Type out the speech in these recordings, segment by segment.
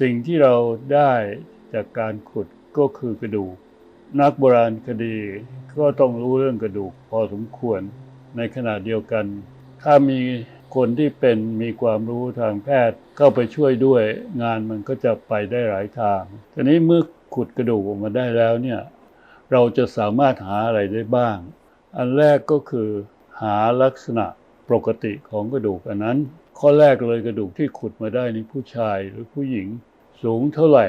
สิ่งที่เราได้จากการขุดก็คือกระดูก นักโบราณคดีก็ต้องรู้เรื่องกระดูกพอสมควรในขณะเดียวกัน ถ้ามีคนที่เป็นมีความรู้ทางแพทย์เข้าไปช่วยด้วยงานมันก็จะไปได้หลายทางทีนี้เมื่อขุดกระดูกออกมาได้แล้วเนี่ยเราจะสามารถหาอะไรได้บ้าง อันแรกก็คือหาลักษณะปกติของกระดูกอันนั้น ข้อแรกเลยกระดูกที่ขุดมาได้นี่ผู้ชายหรือผู้หญิงสูงเท่าไหร่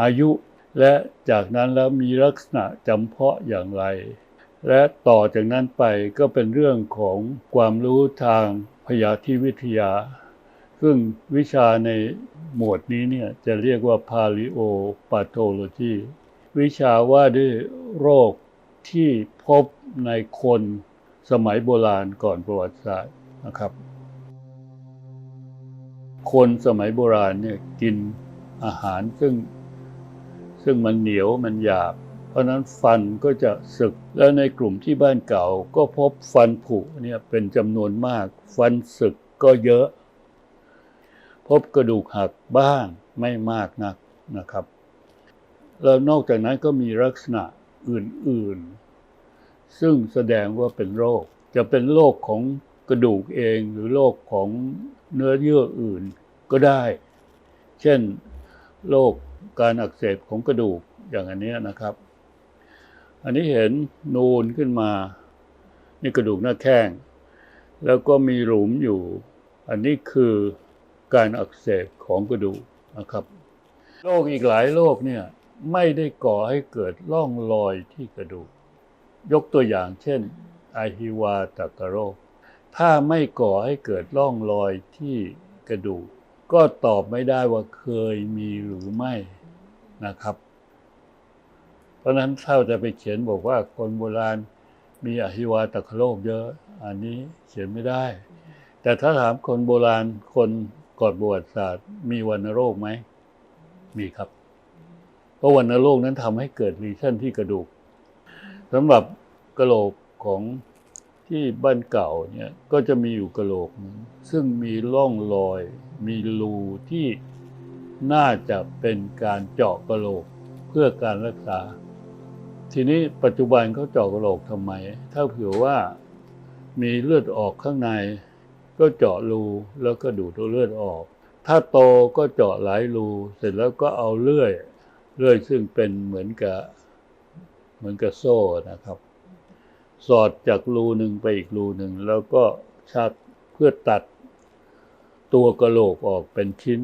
อายุ และจากนั้นแล้วมีลักษณะจำเพาะอย่างไร และต่อจากนั้นไปก็เป็นเรื่องของความรู้ทางพยาธิวิทยา ซึ่งวิชาในหมวดนี้เนี่ยจะเรียกว่า paleopathology วิชาว่าด้วยโรคที่พบในคนสมัยโบราณก่อนประวัติศาสตร์นะครับ คนสมัยโบราณเนี่ยกินอาหารซึ่งซึ่งมันเหนียวมันหยาบ เพราะนั้นฟันก็จะสึก แล้วในกลุ่มที่บ้านเก่าก็พบฟันผุเนี่ยเป็นจำนวนมาก ฟันสึกก็เยอะ พบกระดูกหักบ้างไม่มากนักนะครับ แล้วนอกจากนั้นก็มีลักษณะอื่นๆ ซึ่งแสดงว่าเป็นโรค จะเป็นโรคของกระดูกเองหรือโรคของ เนื้อเยื่ออื่นก็ได้ เช่นโรคการอักเสบของกระดูกอย่างอันนี้นะครับ อันนี้เห็นนูนขึ้นมา นี่กระดูกหน้าแข้ง แล้วก็มีหลุมอยู่ อันนี้คือการอักเสบของกระดูกนะครับโรคอีกหลายโรคเนี่ยไม่ได้ก่อให้เกิดร่องรอยที่กระดูก ยกตัวอย่างเช่น ไอฮิวาตากโรค ถ้าไม่ก่อให้เกิดร่องรอยที่กระดูก ก็ตอบไม่ได้ว่าเคยมีหรือไม่นะครับ เพราะนั้นถ้าจะไปเขียนบอกว่าคนโบราณมีอหิวาตกโรคเยอะ อันนี้เขียนไม่ได้ แต่ถ้าถามคนโบราณคนก่อนประวัติศาสตร์ มีวัณโรคไหมมีครับ เพราะวัณโรคนั้นทำให้เกิดรีชั่นที่กระดูกสำหรับกระโหลกของ ที่บ้านเก่าเนี่ยก็จะมีอยู่กระโหลกหนึ่งซึ่งมีร่องรอย มีรูที่น่าจะเป็นการเจาะกระโหลกเพื่อการรักษา ทีนี้ปัจจุบันเขาเจาะกระโหลกทำไม ถ้าเผื่อว่ามีเลือดออกข้างใน ก็เจาะรูแล้วก็ดูดเลือดออก ถ้าโตก็เจาะหลายรูเสร็จแล้วก็เอาเลื่อยเลื่อยซึ่งเป็นเหมือนกับเหมือนกับโซ่นะครับ สอดจากรูหนึ่งไปอีกรูหนึ่ง แล้วก็ชักเพื่อตัดตัวกระโหลกออกเป็นชิ้น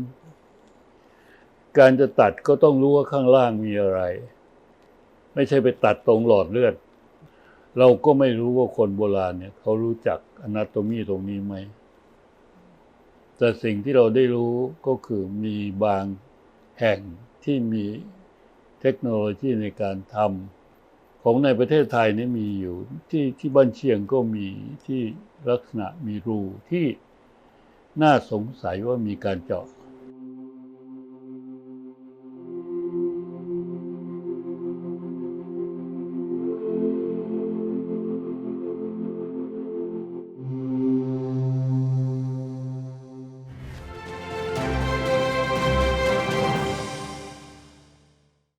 การจะตัดก็ต้องรู้ว่าข้างล่างมีอะไร ไม่ใช่ไปตัดตรงหลอดเลือด เราก็ไม่รู้ว่าคนโบราณเนี่ย เขารู้จักอนาโตมีตรงนี้ไหม แต่สิ่งที่เราได้รู้ก็คือมีบางแห่งที่มีเทคโนโลยีในการทำ ของในประเทศไทยนี่มีอยู่ที่ที่บ้านเชียงก็มีที่ลักษณะมีรูที่น่าสงสัยว่ามีการเจาะ